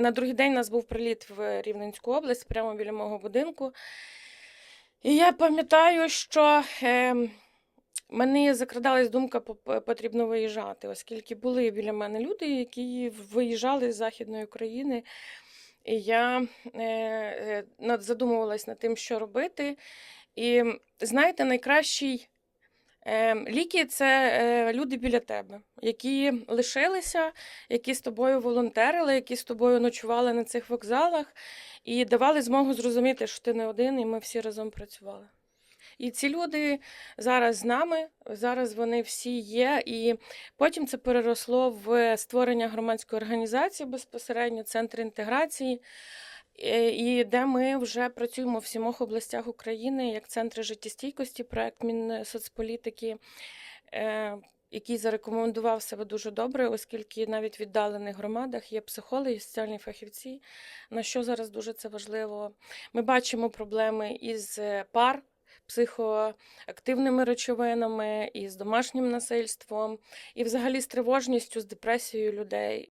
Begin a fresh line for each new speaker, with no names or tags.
На другий день у нас був приліт в Рівненську область, прямо біля мого будинку. І я пам'ятаю, що е, мені закрадалась думка, по- потрібно виїжджати, оскільки були біля мене люди, які виїжджали з Західної України. І я е, е, задумувалась над тим, що робити. І знаєте, найкращий ліки це е, люди біля тебе, які лишилися, які з тобою волонтерили, які з тобою ночували на цих вокзалах і давали змогу зрозуміти, що ти не один, і ми всі разом працювали. І ці люди зараз з нами, зараз вони всі є. І потім це переросло в створення громадської організації безпосередньо, центр інтеграції, і де ми вже працюємо в сімох областях України як центри життєстійкості, проект Мінсоцполітики. е, Який зарекомендував себе дуже добре, оскільки навіть в віддалених громадах є психологи, соціальні фахівці. На що зараз дуже це важливо? Ми бачимо проблеми із е, пар, психоактивними речовинами, і з домашнім насильством, і взагалі з тривожністю, з депресією людей.